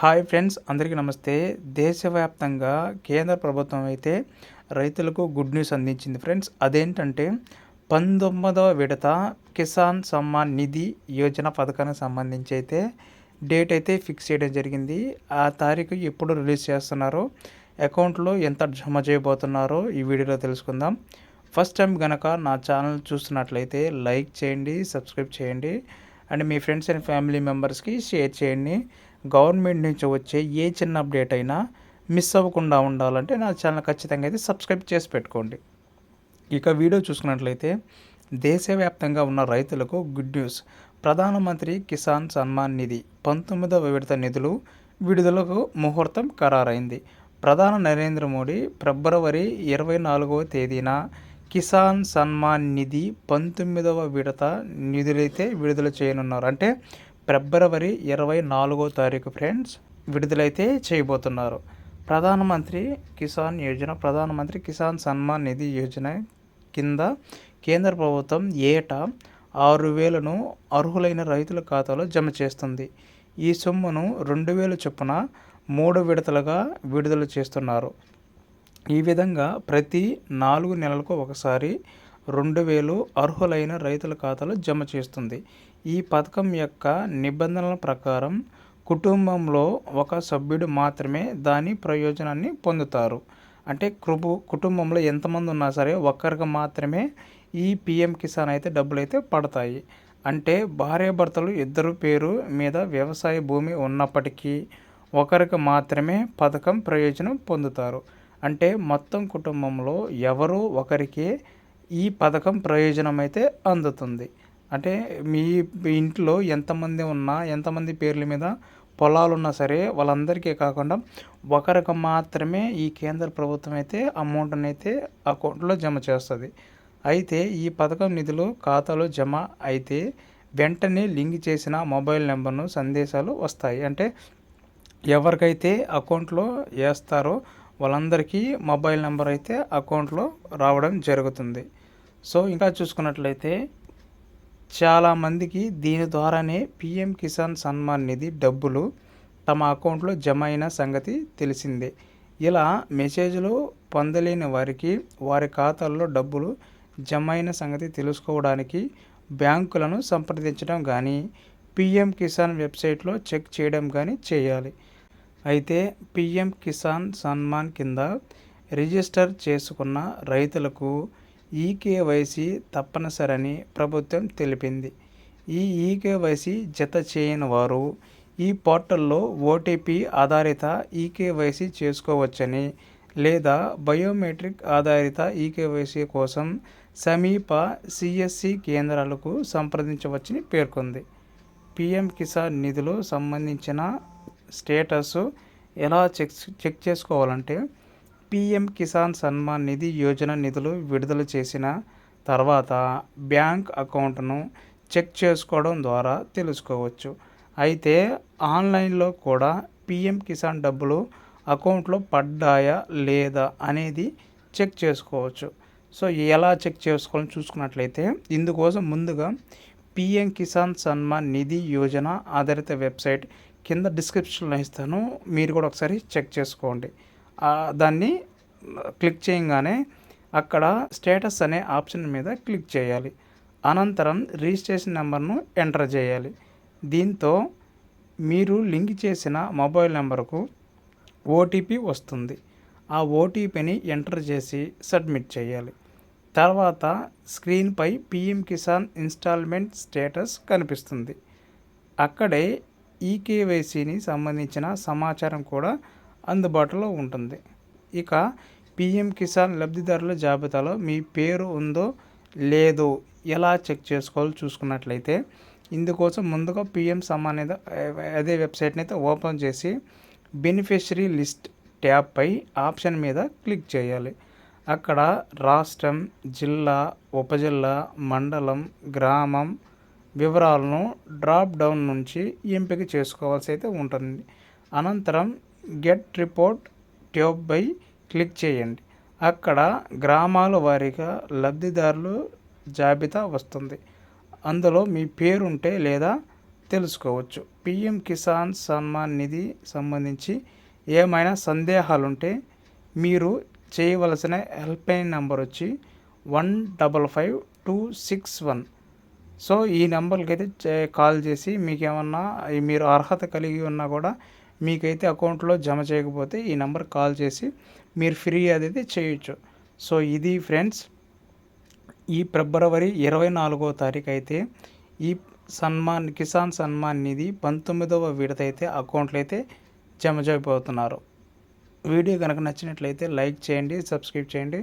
Hi friends అందరికీ నమస్తే. దేశవ్యాప్తంగా కేంద్ర ప్రభుత్వం అయితే రైతులకు గుడ్ న్యూస్ అందించింది ఫ్రెండ్స్. అదేంటంటే పంతొమ్మిదవ విడత కిసాన్ సమ్మాన్ నిధి యోజన పథకానికి సంబంధించి అయితే డేట్ అయితే ఫిక్స్ చేయడం జరిగింది. ఆ తారీఖు ఎప్పుడు రిలీజ్ చేస్తున్నారో అకౌంట్లో ఎంత జమ చేయబోతున్నారో ఈ వీడియోలో తెలుసుకుందాం. ఫస్ట్ టైం కనుక నా ఛానల్ చూస్తున్నట్లయితే లైక్ చేయండి సబ్స్క్రైబ్ చేయండి. అండ్ మీ ఫ్రెండ్స్ అండ్ ఫ్యామిలీ మెంబర్స్కి షేర్ చేయండి. గవర్నమెంట్ నుంచి వచ్చే ఏ చిన్న అప్డేట్ అయినా మిస్ అవ్వకుండా ఉండాలంటే నా ఛానల్ ఖచ్చితంగా అయితే సబ్స్క్రైబ్ చేసి పెట్టుకోండి. ఇక వీడియో చూసుకున్నట్లయితే దేశవ్యాప్తంగా ఉన్న రైతులకు గుడ్ న్యూస్. ప్రధానమంత్రి కిసాన్ సన్మాన్ నిధి పంతొమ్మిదవ విడత నిధులు విడుదలకు ముహూర్తం ఖరారైంది. ప్రధాని నరేంద్ర మోడీ ఫిబ్రవరి ఇరవై నాలుగవ తేదీన కిసాన్ సన్మాన్ నిధి పంతొమ్మిదవ విడత నిధులైతే విడుదల చేయనున్నారు. అంటే ఫిబ్రవరి ఇరవై నాలుగో తారీఖు ఫ్రెండ్స్ విడుదలైతే చేయబోతున్నారు. ప్రధానమంత్రి కిసాన్ యోజన ప్రధానమంత్రి కిసాన్ సన్మాన్ నిధి యోజన కింద కేంద్ర ప్రభుత్వం ఏటా ఆరు వేలను అర్హులైన రైతుల ఖాతాలో జమ చేస్తుంది. ఈ సొమ్మును రెండు వేల చొప్పున మూడు విడతలుగా విడుదల చేస్తున్నారు. ఈ విధంగా ప్రతి నాలుగు నెలలకు ఒకసారి రెండు వేలు అర్హులైన రైతుల ఖాతాలో జమ చేస్తుంది. ఈ పథకం యొక్క నిబంధనల ప్రకారం కుటుంబంలో ఒక సభ్యుడు మాత్రమే దాని ప్రయోజనాన్ని పొందుతారు. అంటే కృపు కుటుంబంలో ఎంతమంది ఉన్నా సరే ఒక్కరికి మాత్రమే ఈ పిఎం కిసాన్ అయితే డబ్బులు అయితే పడతాయి. అంటే భార్యాభర్తలు ఇద్దరు పేరు మీద వ్యవసాయ భూమి ఉన్నప్పటికీ ఒకరికి మాత్రమే పథకం ప్రయోజనం పొందుతారు. అంటే మొత్తం కుటుంబంలో ఎవరో ఒకరికి ఈ పథకం ప్రయోజనం అయితే అందుతుంది. అంటే మీ ఇంట్లో ఎంతమంది ఉన్నా ఎంతమంది పేర్ల మీద పొలాలు ఉన్నా సరే వాళ్ళందరికీ కాకుండా ఒకరికి మాత్రమే ఈ కేంద్ర ప్రభుత్వం అయితే అమౌంట్ని అయితే అకౌంట్లో జమ చేస్తుంది. అయితే ఈ పథకం నిధులు ఖాతాలో జమ అయితే వెంటనే లింక్ చేసిన మొబైల్ నెంబర్ను సందేశాలు వస్తాయి. అంటే ఎవరికైతే అకౌంట్లో వేస్తారో వాళ్ళందరికీ మొబైల్ నెంబర్ అయితే అకౌంట్లో రావడం జరుగుతుంది. సో ఇంకా చూసుకున్నట్లయితే చాలామందికి దీని ద్వారానే పిఎం కిసాన్ సన్మాన్ నిధి డబ్బులు తమ అకౌంట్లో జమ అయిన సంగతి తెలిసిందే. ఇలా మెసేజ్లు పొందలేని వారికి వారి ఖాతాల్లో డబ్బులు జమ అయిన సంగతి తెలుసుకోవడానికి బ్యాంకులను సంప్రదించడం కానీ పిఎం కిసాన్ వెబ్సైట్లో చెక్ చేయడం కానీ చేయాలి. అయితే పిఎం కిసాన్ సన్మాన్ కింద రిజిస్టర్ చేసుకున్న రైతులకు ఈకేవైసీ తప్పనిసరని ప్రభుత్వం తెలిపింది. ఈ ఈకేవైసీ జత చేయని వారు ఈ పోర్టల్లో ఓటీపీ ఆధారిత ఈకేవైసీ చేసుకోవచ్చని లేదా బయోమెట్రిక్ ఆధారిత ఈకేవైసీ కోసం సమీప సిఎస్సి కేంద్రాలకు సంప్రదించవచ్చని పేర్కొంది. పిఎం కిసాన్ నిధులు సంబంధించిన స్టేటస్ ఎలా చెక్ చెక్ చేసుకోవాలంటే పిఎం కిసాన్ సన్మాన్ నిధి యోజన నిధులు విడుదల చేసిన తర్వాత బ్యాంక్ అకౌంట్ను చెక్ చేసుకోవడం ద్వారా తెలుసుకోవచ్చు. అయితే ఆన్లైన్లో కూడా పిఎం కిసాన్ డబ్బులు అకౌంట్లో పడ్డాయా లేదా అనేది చెక్ చేసుకోవచ్చు. సో ఎలా చెక్ చేసుకోవాలని చూసుకున్నట్లయితే ఇందుకోసం ముందుగా పిఎం కిసాన్ సన్మాన్ నిధి యోజన ఆధారిత వెబ్సైట్ కింద డిస్క్రిప్షన్లో ఇస్తాను. మీరు కూడా ఒకసారి చెక్ చేసుకోండి. దాన్ని క్లిక్ చేయగానే అక్కడ స్టేటస్ అనే ఆప్షన్ మీద క్లిక్ చేయాలి. అనంతరం రిజిస్ట్రేషన్ నెంబర్ను ఎంటర్ చేయాలి. దీంతో మీరు లింక్ చేసిన మొబైల్ నెంబర్కు ఓటీపీ వస్తుంది. ఆ ఓటీపీని ఎంటర్ చేసి సబ్మిట్ చేయాలి. తర్వాత స్క్రీన్పై పిఎం కిసాన్ ఇన్స్టాల్మెంట్ స్టేటస్ కనిపిస్తుంది. అక్కడే ఈకేవైసీని సంబంధించిన సమాచారం కూడా అందుబాటులో ఉంటుంది. ఇక పిఎం కిసాన్ లబ్ధిదారుల జాబితాలో మీ పేరు ఉందో లేదో ఎలా చెక్ చేసుకోవాలో చూసుకున్నట్లయితే ఇందుకోసం ముందుగా పిఎం సమాన్ అదే వెబ్సైట్ని అయితే ఓపెన్ చేసి బెనిఫిషరీ లిస్ట్ ట్యాబ్పై ఆప్షన్ మీద క్లిక్ చేయాలి. అక్కడ రాష్ట్రం జిల్లా ఉపజిల్లా మండలం గ్రామం వివరాలను డ్రాప్ డౌన్ నుంచి ఎంపిక చేసుకోవాల్సి అయితే ఉంటుంది. అనంతరం గెట్ రిపోర్ట్ ట్యూబ్పై క్లిక్ చేయండి. అక్కడ గ్రామాల వారీగా లబ్ధిదారులు జాబితా వస్తుంది. అందులో మీ పేరుంటే లేదా తెలుసుకోవచ్చు. పిఎం కిసాన్ సన్మాన్ నిధి సంబంధించి ఏమైనా సందేహాలుంటే మీరు చేయవలసిన హెల్ప్లైన్ నెంబర్ వచ్చి one double five two six one. So ఈ నెంబర్కి అయితే కాల్ చేసి మీకు ఏమన్నా మీరు అర్హత కలిగి ఉన్నా కూడా మీకైతే అకౌంట్లో జమ చేయకపోతే ఈ నెంబర్ కాల్ చేసి మీరు ఫ్రీ అయితే చేయొచ్చు. సో ఇది ఫ్రెండ్స్ ఈ ఫిబ్రవరి ఇరవై నాలుగో తారీఖు అయితే ఈ సన్మాన్ కిసాన్ సన్మాన్ నిధి పంతొమ్మిదవ విడత అయితే అకౌంట్లో అయితే జమ చేయబోతున్నారు. వీడియో కనుక నచ్చినట్లయితే లైక్ చేయండి సబ్స్క్రైబ్ చేయండి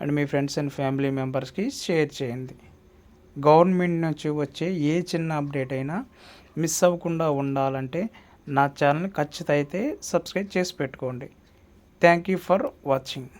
అండ్ మీ ఫ్రెండ్స్ అండ్ ఫ్యామిలీ మెంబర్స్కి షేర్ చేయండి. గవర్నమెంట్ నుంచి వచ్చే ఏ చిన్న అప్డేట్ అయినా మిస్ అవ్వకుండా ఉండాలంటే నా ఛానల్ని ఖచ్చితంగా అయితే సబ్స్క్రైబ్ చేసి పెట్టుకోండి. Thank you for watching